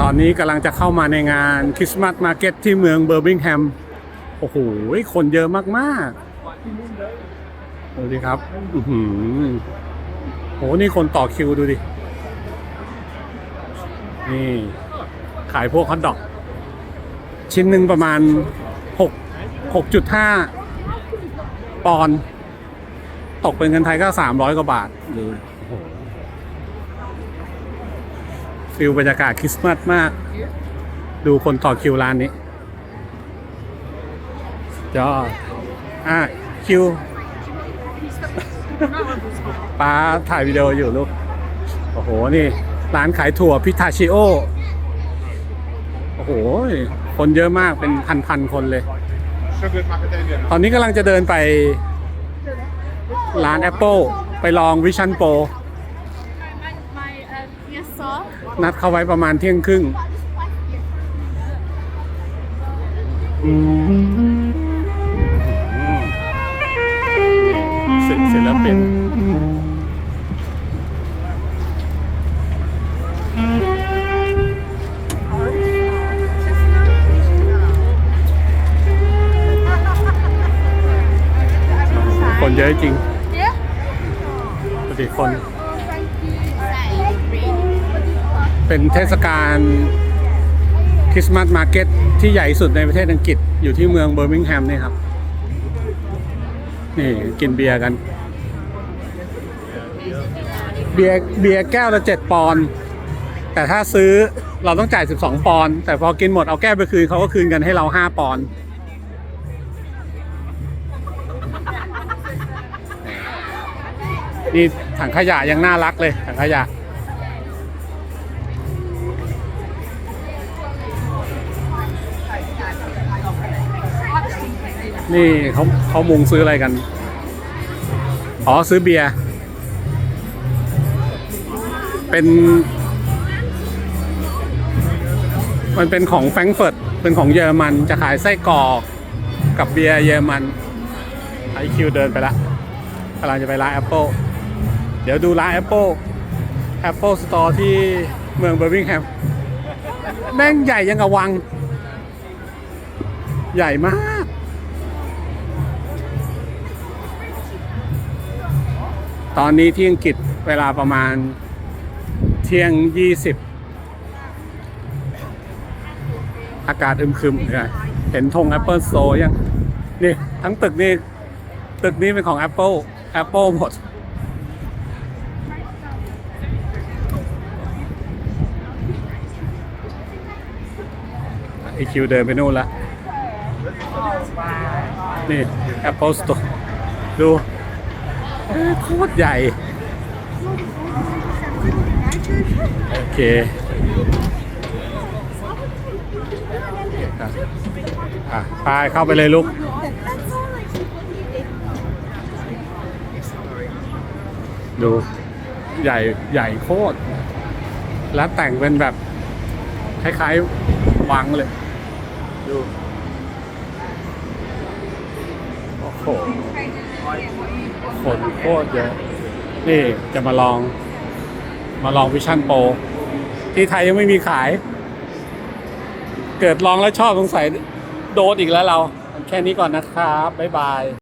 ตอนนี้กำลังจะเข้ามาในงานคริสต์มาสมาร์เก็ตที่เมืองเบอร์มิงแฮม โอ้โห คนเยอะมากๆ ดูดิครับอือหือโห นี่คนต่อคิวดูดิ นี่ ขายพวกฮอทดอก ชิ้นหนึ่งประมาณหกหกจุดห้าปอนด์ตกเป็นเงินไทยก็สามร้อยกว่าบาทดูโอ้โห ฟิลบรรยากาศคริสต์มาสมาก ดูคนต่อคิวร้านนี้ยอดอะคิวป้าถ่ายวิดีโออยู่ลูก โอ้โห นี่ ร้านขายถั่วพิทาชิโอ โอ้โห คนเยอะมากเป็นพันๆคนเลย ตอนนี้กำลังจะเดินไป ร้าน Apple ไปลอง Vision Pro My, my uh, yes, sir. นัดเข้าไว้ประมาณเที่ยงครึ่งอืมศิศิลปินคนเยอะจริง Yeah. ปกติคน เป็นเทศกาลคริสต์มาสมาร์เก็ตที่ใหญ่สุดในประเทศอังกฤษอยู่ที่เมืองเบอร์มิงแฮมนี่ครับ นี่กินเบียร์กัน เบียร์เบียร์แก้วละเจ็ดปอนด์แต่ถ้าซื้อเราต้องจ่าย 12 ปอนด์แต่พอกินหมดเอาแก้วไปคืนเขาก็คืนกันให้เรา 5 ปอนด์นี่ถังขยะยังน่ารักเลยถังขยะ นี่เขาเขามุงซื้ออะไรกัน อ๋อซื้อเบียร์ เป็น มันเป็นของแฟรงเฟิร์ต เป็นของเยอรมัน จะขายไส้กรอกกับเบียร์เยอรมัน ไอคิวเดินไปละกำลังจะไปร้าน Apple เดี๋ยวดูร้าน Apple Apple Store ที่เมืองเบอร์มิงแฮม แม่งใหญ่ยังกับวัง ใหญ่มาก ตอนนี้ที่อังกฤษเวลาประมาณเที่ยงยี่สิบอากาศอึมครึมเลยเห็นธง Apple Store ยัง นี่ ทั้งตึกนี่ ตึกนี้เป็นของ Apple Apple หมด ไอคิวเดินไปนู่นละ นี่ Apple Store ดู โคตรใหญ่ โอเคอะไปเข้าไปเลยลูกดูใหญ่ใหญ่โคตร แล้วแต่งเป็นแบบคล้ายๆวังเลย ดู โอ้โห คนโคตรเยอะนี่จะมาลอง มาลองวิชั่นโปรที่ไทยยังไม่มีขาย เกิดลองแล้วชอบสงสัยโดนอีกแล้วเรา แค่นี้ก่อนนะครับ บ๊ายบาย